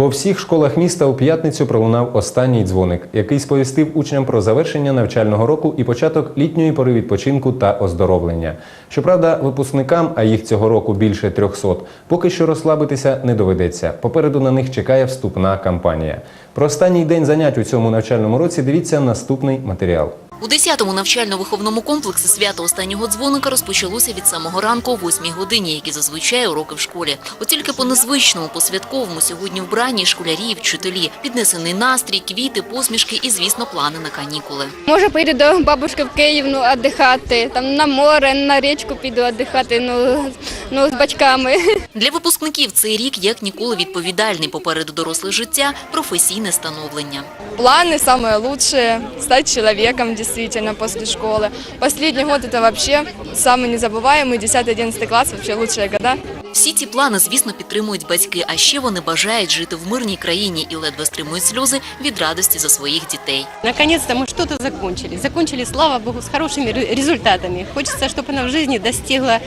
По всіх школах міста у п'ятницю пролунав останній дзвоник, який сповістив учням про завершення навчального року і початок літньої пори відпочинку та оздоровлення. Щоправда, випускникам, а їх цього року більше 300, поки що розслабитися не доведеться. Попереду на них чекає вступна кампанія. Про останній день занять у цьому навчальному році дивіться наступний матеріал. У 10-му навчально-виховному комплексі свято останнього дзвоника розпочалося від самого ранку о 8 годині, як і зазвичай уроки в школі. От тільки по незвичному, по святковому сьогодні вбранні школярі і вчителі. Піднесений настрій, квіти, посмішки і, звісно, плани на канікули. Може, поїду до бабушки в Київ ну, віддихати, там на море, на річку піду віддихати, ну, ну, з батьками. Для випускників цей рік як ніколи відповідальний попереду доросле життя, професійне становлення. Планы самые лучшие, стать человеком действительно после школы. Последний год это вообще самый незабываемый, 10-11 класс, вообще лучшие года. Всі ці плани, звісно, підтримують батьки, а ще вони бажають жити в мирній країні і ледве стримують сльози від радості за своїх дітей. Наконец-то мы что-то закончили. Закончили, слава богу, с хорошими ре- результатами. Хочется, чтобы она в жизни достигла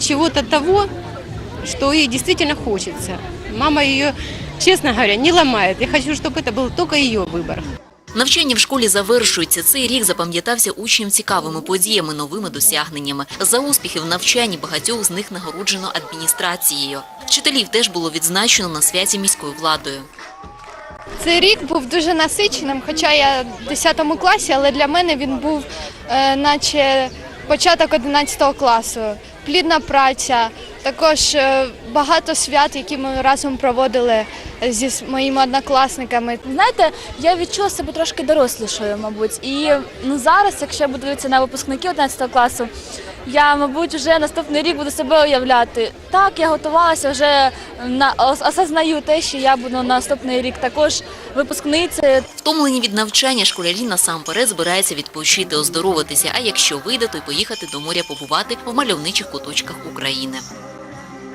чего-то того, что ей действительно хочется. Мама ее, честно говоря, не ломает. Я хочу, чтобы это был только ее выбор. Навчання в школі завершується. Цей рік запам'ятався учням цікавими подіями, новими досягненнями. За успіхи в навчанні багатьох з них нагороджено адміністрацією. Вчителів теж було відзначено на святі міською владою. Цей рік був дуже насиченим, хоча я в 10 класі, але для мене він був е, наче початок 11 класу. Плідна праця, також е, багато свят, які ми разом проводили зі моїми однокласниками. Знаєте, я відчула себе трошки дорослішою, мабуть. І ну зараз, якщо я буду дивитися на випускників 11 класу, я, мабуть, вже наступний рік буду себе уявляти. Так, я готувалася вже на ос- осознаю те, що я буду на наступний рік також випускницею. Втомлені від навчання школярі насамперед збираються відпочити, оздоровитися, а якщо вийде, то й поїхати до моря побувати в мальовничих куточках України.